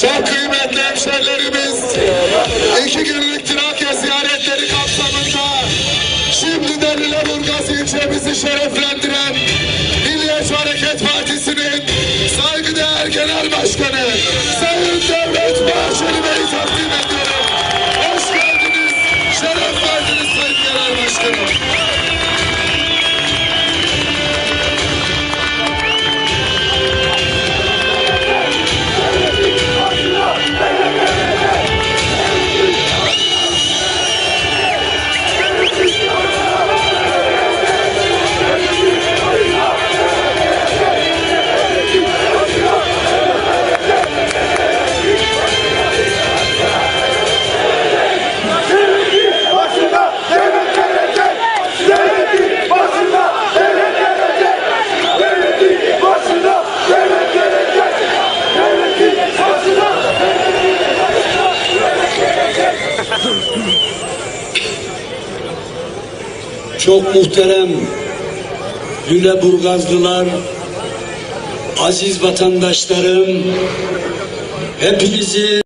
Çok kıymetli hemşerilerimiz iki günlük Trakya ziyaretleri kapsamında şimdiden İleburgaz ilçemizi şereflendiren Milliyetçi Hareket Partisi'nin disconnect. Çok muhterem Lüleburgazlılar, aziz vatandaşlarım, hepinizi